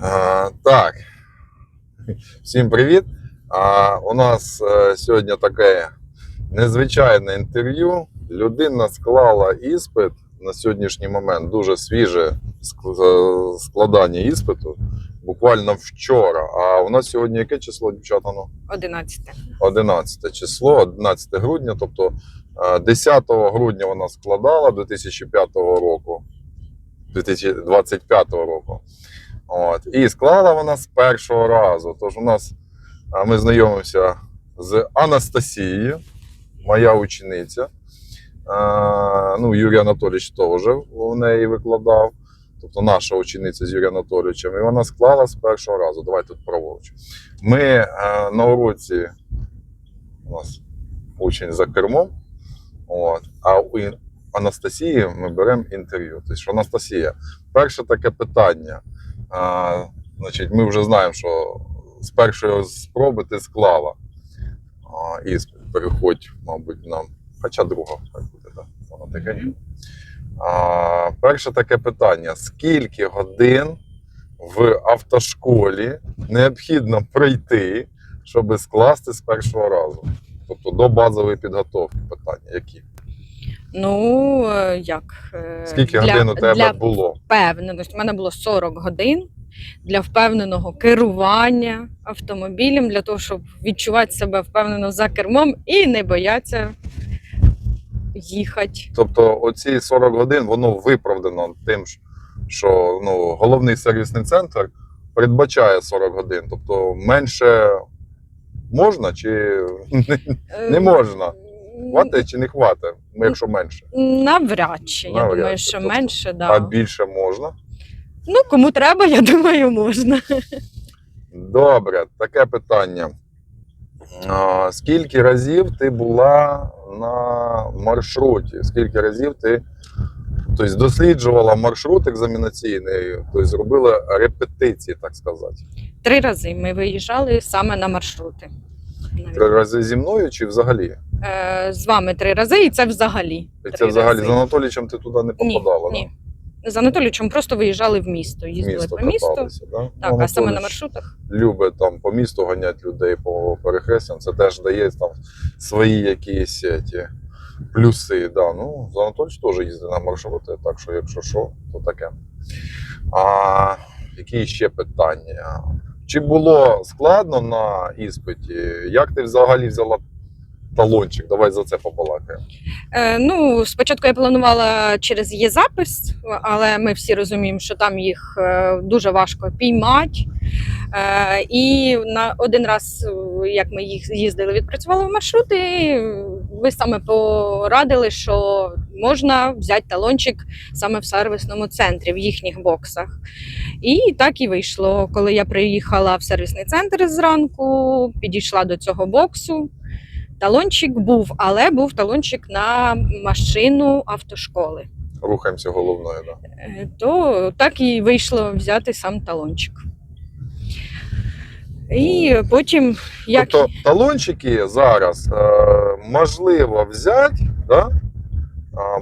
А, так. Всім привіт. А, у нас е, сьогодні таке незвичайне інтерв'ю. Людина склала іспит на сьогоднішній момент, дуже свіже е, складання іспиту. Буквально вчора. А у нас сьогодні яке число, дівчата? Ну? 11. 11 число, 11 грудня, тобто е, 10 грудня вона складала 2005 року, 2025 року. От. І склала вона з першого разу. Тож у нас ми знайомимося з Анастасією, моя учениця. Е, Ну, Юрій Анатолійович теж у неї викладав. Тобто наша учениця з Юрієм Анатолійовичем, і вона склала з першого разу. Давай тут праворуч. Ми е, на уроці у нас учень за кермом. От, а у Анастасії ми беремо інтерв'ю. Тобто, Анастасія, перше таке питання. А, значить, ми вже знаємо, що з першої спроби ти склала а, іспит. Переходь, мабуть, нам. Хоча друга, хай буде, так. Вона тихенько. А, перше таке питання: скільки годин в автошколі необхідно пройти, щоб скласти з першого разу? Тобто до базової підготовки питання, які? Ну, е, як? е, Скільки для, годин у тебе для було? впевненості. У мене було 40 годин для впевненого керування автомобілем, для того, щоб відчувати себе впевнено за кермом і не боятися їхати. Тобто, оці 40 годин воно виправдано тим, що ну, головний сервісний центр передбачає 40 годин. Тобто менше можна чи не, Е, не можна? Хватить чи не хватить, ну, якщо менше? Навряд чи. Я Навряд думаю, що Тобто, менше, да. А більше можна? Ну, кому треба, я думаю, можна. Добре, таке питання. А, скільки разів ти була на маршруті? Скільки разів ти тобто, досліджувала маршрут екзаменаційний, тобто зробила репетиції, так сказати? Три рази ми виїжджали саме на маршрути. Три рази зі мною чи взагалі? Е, з вами три рази, і це взагалі. І три це взагалі рази. з Анатолійовичем ти туди не попадала? Ні, ні. З Анатолійовичем просто виїжджали в місто, їздили Місто по місту. каталися, да? Так, Ну, а саме на маршрутах. Любить там по місту ганяти людей по перехрестям, це теж дає там свої якісь е, ті, плюси. Да. Ну, з Анатолійович теж їздить на маршрути, так що якщо що, то таке. А, які ще питання? Чи було складно на іспиті? Як ти взагалі взяла талончик? Давай за це побалакаємо. Е, ну, спочатку я планувала через є запис, але ми всі розуміємо, що там їх е, дуже важко піймати. Е, і на один раз, е, як ми їх їздили, відпрацювали в маршрути, ви саме порадили, що можна взяти талончик саме в сервісному центрі, в їхніх боксах. І так і вийшло. Коли я приїхала в сервісний центр зранку, підійшла до цього боксу. Талончик був, але був талончик на машину автошколи. Рухаємося головною. Да. Е, То так і вийшло взяти сам талончик. І потім, як Тобто талончики зараз е, можливо взяти, да?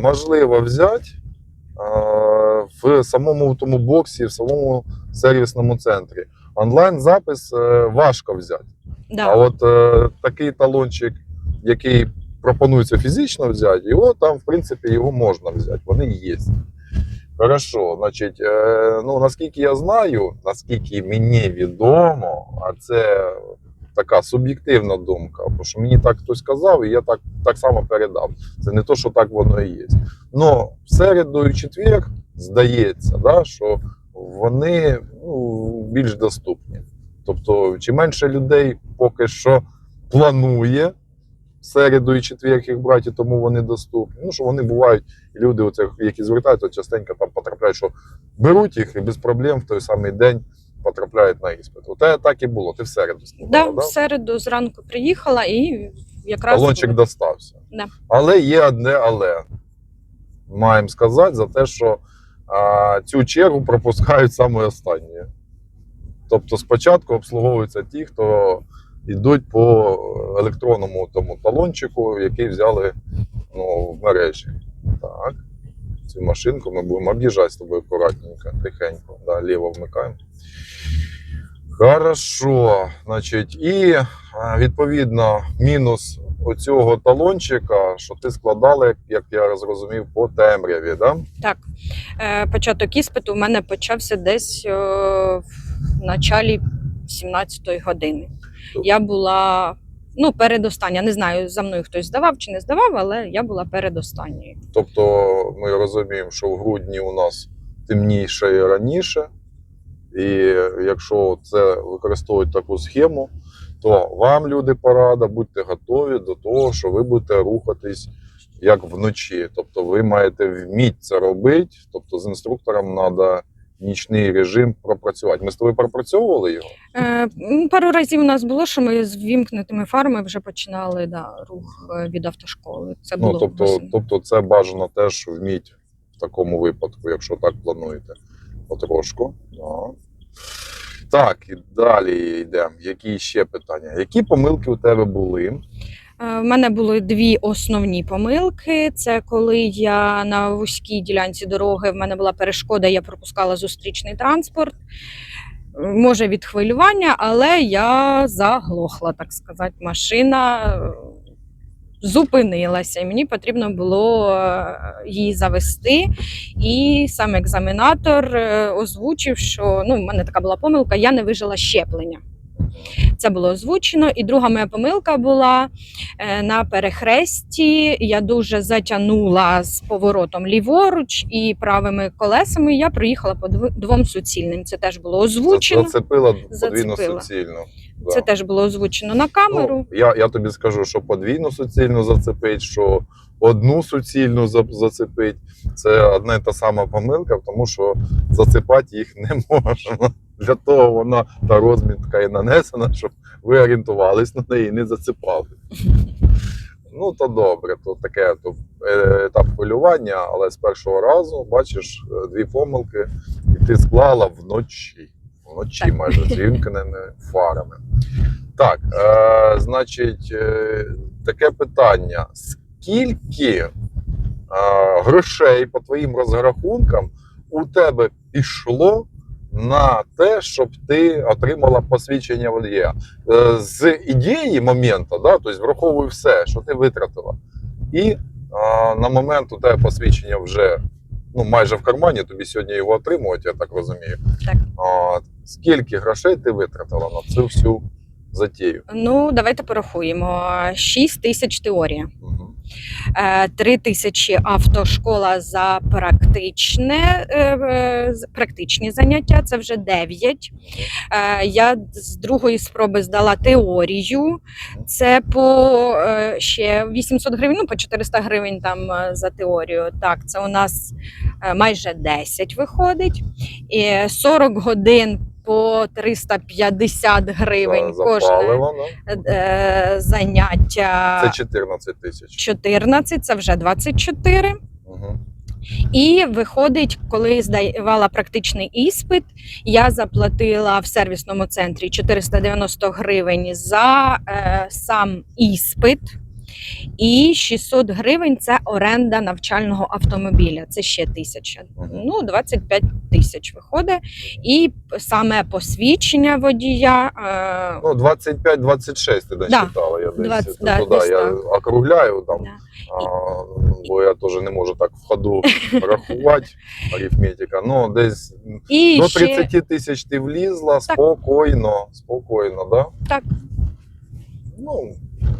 можливо взяти е, в самому тому боксі, в самому сервісному центрі. Онлайн-запис е, важко взяти. да, А от такий талончик, який пропонується фізично взяти, його там, в принципі, його можна взяти. Вони є. Хорошо, значить, е, ну наскільки я знаю, наскільки мені відомо, а це така суб'єктивна думка, бо що мені так хтось сказав, і я так, так само передав. Це не то, що так воно і є. Но в середу і четвер здається, да, що вони ну, більш доступні. Тобто, чи менше людей поки що планує середу і четвер їх брати, тому вони доступні. Ну, що вони бувають, і люди, оце, які звертаються, частенько там потрапляють, що беруть їх і без проблем в той самий день потрапляють на іспит. От це так і було. Ти в середу да, сказала, в середу зранку приїхала і якраз Талончик достався. Да. Але є одне але. Маємо сказати за те, що а, цю чергу пропускають саме останні. Тобто спочатку обслуговуються ті, хто йдуть по електронному тому талончику, який взяли ну, в мережі. Так. Цю машинку ми будемо об'їжджати з тобою акуратненько, тихенько. Да, ліво вмикаємо. Хорошо. Значить, і відповідно мінус оцього талончика, що ти складала, як- як я зрозумів, по темряві, да? Так, е, початок іспиту у мене почався десь е, в началі 17-ї години. Я була ну, передостання. Не знаю, за мною хтось здавав чи не здавав, але я була передостанньою. Тобто ми розуміємо, що в грудні у нас темніше і раніше, і якщо це використовують таку схему, то вам, люди, порада, будьте готові до того, що ви будете рухатись як вночі. Тобто ви маєте вміти це робити, тобто з інструктором треба нічний режим пропрацювати. Ми з тобою пропрацьовували його? Е, пару разів у нас було, що ми з вімкнутими фарами вже починали да, рух е, від автошколи. Це було Ну, тобто, тобто це бажано теж вміти в такому випадку, якщо так плануєте. Потрошку. Да. Так, і далі йдемо. Які ще питання? Які помилки у тебе були? Е, В мене були дві основні помилки. Це коли я на вузькій ділянці дороги в мене була перешкода, я пропускала зустрічний транспорт. Може від хвилювання, але я заглохла, так сказати. Машина е, зупинилася, і мені потрібно було е, її завести. І сам екзаменатор озвучив, що ну, в мене така була помилка, я не вижила щеплення. Це було озвучено. І друга моя помилка була е, на перехресті. Я дуже затягнула з поворотом ліворуч і правими колесами. Я проїхала по двом суцільним. Це теж було озвучено. Зацепила подвійно Зацепила. Да. Це теж було озвучено на камеру. Ну, я, я тобі скажу, що подвійно суцільно зацепить, що одну суцільну зацепить. Це одна і та сама помилка, тому що зацепати їх не можна. Для того вона та розмітка і нанесена, щоб ви орієнтувались на неї і не зацепали. Ну, то добре, то таке то, е, етап хвилювання, але з першого разу, бачиш, е, дві помилки, і ти склала вночі. Вночі майже з вімкненими фарами. Так, е, значить, е, таке питання: скільки е, грошей по твоїм розрахункам у тебе пішло на те, щоб ти отримала посвідчення водія? Е, з ідеї моменту, да, тобто враховую все, що ти витратила. І е, на момент у тебе посвідчення вже ну майже в кармані, тобі сьогодні його отримують. я так розумію. Так. А, Скільки грошей ти витратила на цю всю затію? Ну, давайте порахуємо. 6 тисяч теорія. Угу. Е, 3 тисячі автошкола за практичне, е, е, практичні заняття, це вже 9. Я з другої спроби здала теорію, це по ще 800 гривень, ну по 400 гривень там за теорію. Так, це у нас майже 10 виходить. І 40 годин по 350 гривень За- кожне запалива, да? е, заняття. Це 14 тисяч. 14, це вже 24. Мгм. І виходить, коли здавала практичний іспит, я заплатила в сервісному центрі 490 гривень за е, сам іспит. І 600 гривень це оренда навчального автомобіля. Це ще тисяча. Ну, 25 тисяч виходить. І саме посвідчення водія. Е, Ну, 25-26 ти не Да. читала. Я десь, 20, да, туди, десь я так. округляю там, Да. а, бо я теж не можу так в ходу рахувати арифметика. Ну, десь і До ще... 30 тисяч ти влізла спокійно, спокійно, да? Так. Ну,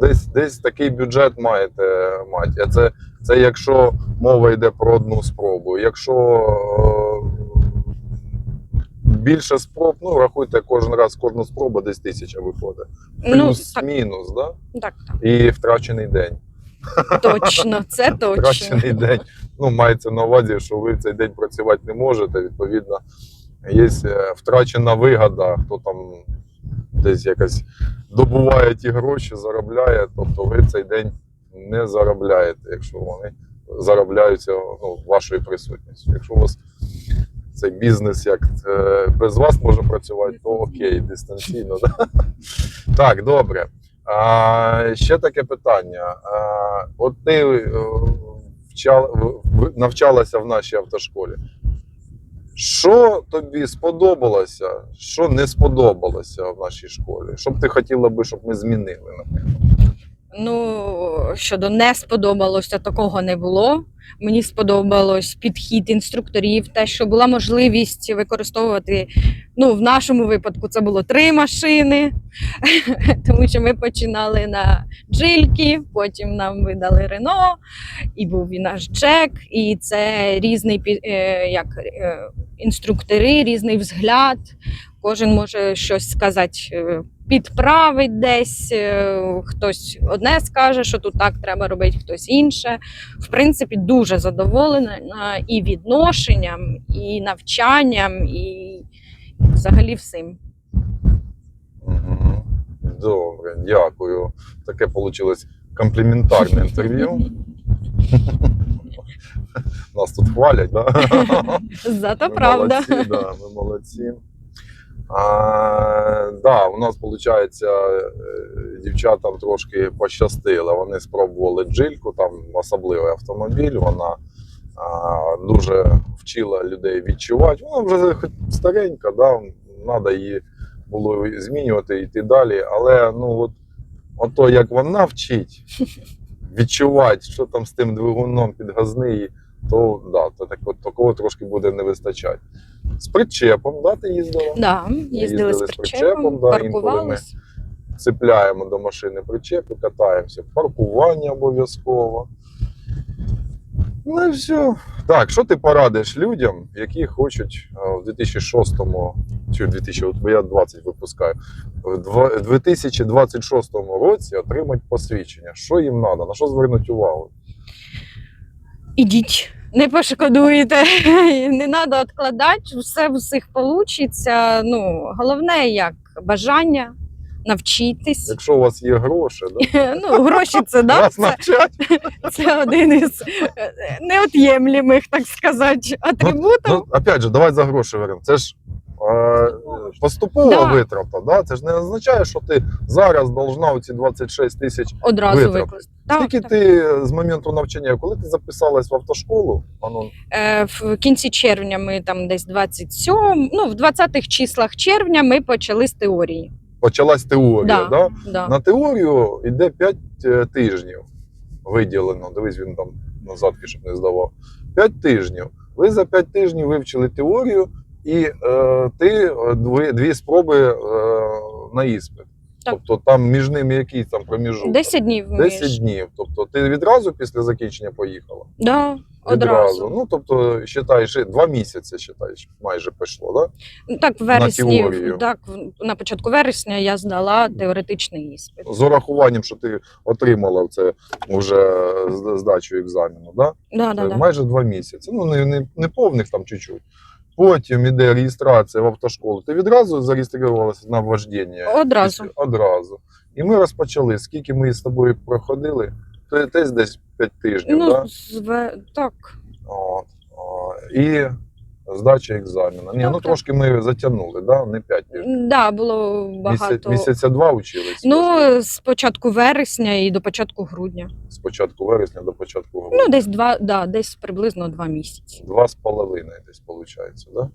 десь, десь такий бюджет маєте мати. А це, це якщо мова йде про одну спробу. Якщо е, більше спроб, ну рахуйте кожен раз, кожна спроба десь тисяча виходить. Ну, так, Плюс-мінус, да? так, так, І втрачений день. точно, це точно. Втрачений день. Ну, мається на увазі, що ви в цей день працювати не можете. Відповідно, є е, втрачена вигода, хто там десь якось добуває ті гроші, заробляє. Тобто ви цей день не заробляєте, якщо вони заробляються ну, вашою присутністю. Якщо у вас цей бізнес як е, без вас може працювати, то окей, дистанційно. Да? Так, добре. А, ще таке питання. А, от ти е, навчалася в нашій автошколі. Що тобі сподобалося, що не сподобалося в нашій школі? Що б ти хотіла би, щоб ми змінили? наприклад? Ну, щодо не сподобалося, такого не було. Мені сподобалось підхід інструкторів, те, що була можливість використовувати. Ну, в нашому випадку це було три машини, тому що ми починали на джильки, потім нам видали Рено, і був і наш Джек, і це різний е, як, е, інструктори, різний взгляд. Кожен може щось сказати, е, підправить десь. е, Хтось одне скаже, що тут так треба робити, хтось інше. В принципі, дуже задоволена і відношенням, і навчанням, і взагалі всім. Добре, дякую. Таке вийшло компліментарне інтерв'ю. Нас тут хвалять, да? Зато Ми правда. Молодці, да, ми молодці. А, да, у нас, виходить, дівчатам трошки пощастило. Вони спробували джильку, там особливий автомобіль. Вона а, дуже вчила людей відчувати. Вона вже хоч старенька, да, треба її було змінювати і йти далі. Але ну, от, ото як вона вчить відчувати, що там з тим двигуном підгазний, то да, то так, от, такого трошки буде не вистачати. З причепом, да, ти їздила? Да, їздили їздили з причепом, да, інколи ми- Цепляємо до машини причепи, катаємося. Паркування обов'язково. Ну і все. Так, що ти порадиш людям, які хочуть е, в 2006-му, чи 2000, бо я 20 випускаю, в в 2026 році отримати посвідчення? Що їм треба? На що звернути увагу? Ідіть, не пошкодуєте, не треба відкладати, все в усіх вийде. Ну, головне як бажання навчитись. Якщо у вас є гроші, да? Ну, гроші це да, вас це, навчать. це один із е, неот'ємлемих, так сказати, атрибутів. Ну, опять же, давай за гроші говоримо. Це ж е, поступова Да. витрата. Да? Це ж не означає, що ти зараз должна оці 26 тисяч. Одразу витрати. викласти. Так, Скільки так. ти з моменту навчання, коли ти записалась в автошколу? Ану, Е, В кінці червня ми там десь 27, ну в 20-х числах червня ми почали з теорії. почалась теорія. Да. Да. Да. На теорію йде 5 тижнів виділено. Дивись, він там назадки, щоб не здавав. 5 тижнів. Ви за 5 тижнів вивчили теорію, і е, ти е, дві, дві спроби е, на іспит. Так. Тобто там між ними який там проміжок? 10 днів. 10 між. днів. Тобто ти відразу після закінчення поїхала? Да, одразу. Ну, тобто, считаєш, два місяці, считаєш, майже пішло, да? Ну, Так, в вересні, теорію. так, на початку вересня я здала теоретичний іспит. З урахуванням, що ти отримала це вже здачу екзамену, да? Да, да, да. майже два місяці. Ну, не, не, не повних там чуть-чуть. Потім іде реєстрація в автошколу. Ти відразу зареєструвалася на вождіння? Одразу. Одразу. І ми розпочали. Скільки ми з тобою проходили? То десь десь 5 тижнів, Ну, да? зве... так. От. І здача екзамену. Ні, Так, ну трошки ми затягнули, да? не 5 тижнів. Да, було багато. місяця два учились. Ну, з початку вересня і до початку грудня. з початку вересня до початку грудня. Ну, десь два, да, десь приблизно два місяці. Два з половиною десь виходить, да?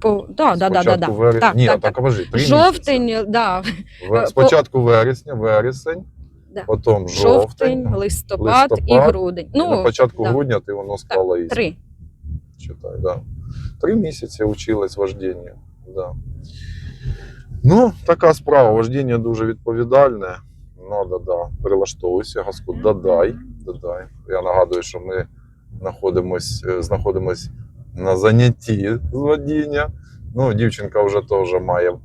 По... Да, да, да, да, да. вересня. Так, Ні, так, так, так. кажи, три Жовтень, да, місяці. По- Спочатку вересня, вересень, Да. потім жовтень, жовтень. листопад, і листопад, грудень. і на Ну, початку да. грудня ти воно склала іспит. три. Читай, да. Три місяці училась вождінню. Да. Ну, така справа. Вождіння дуже відповідальне. Ну, да, да. Прилаштовуйся, газку, додай, додай. Я нагадую, що ми знаходимось, е, знаходимось на занятті з водіння. Ну, дівчинка вже теж має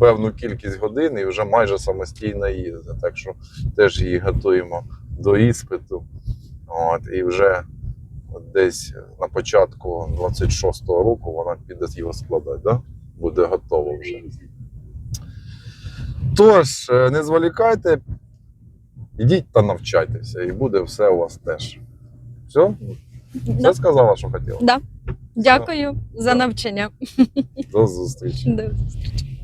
певну кількість годин і вже майже самостійно їздить. Так що теж її готуємо до іспиту. От, і вже десь на початку 26-го року вона піде його складати, да? буде готова вже. Тож, е, не зволікайте, ідіть та навчайтеся, і буде все у вас теж. Все? Да. Все сказала, що хотіла. Да. Дякую за навчання. До зустрічі. До зустрічі.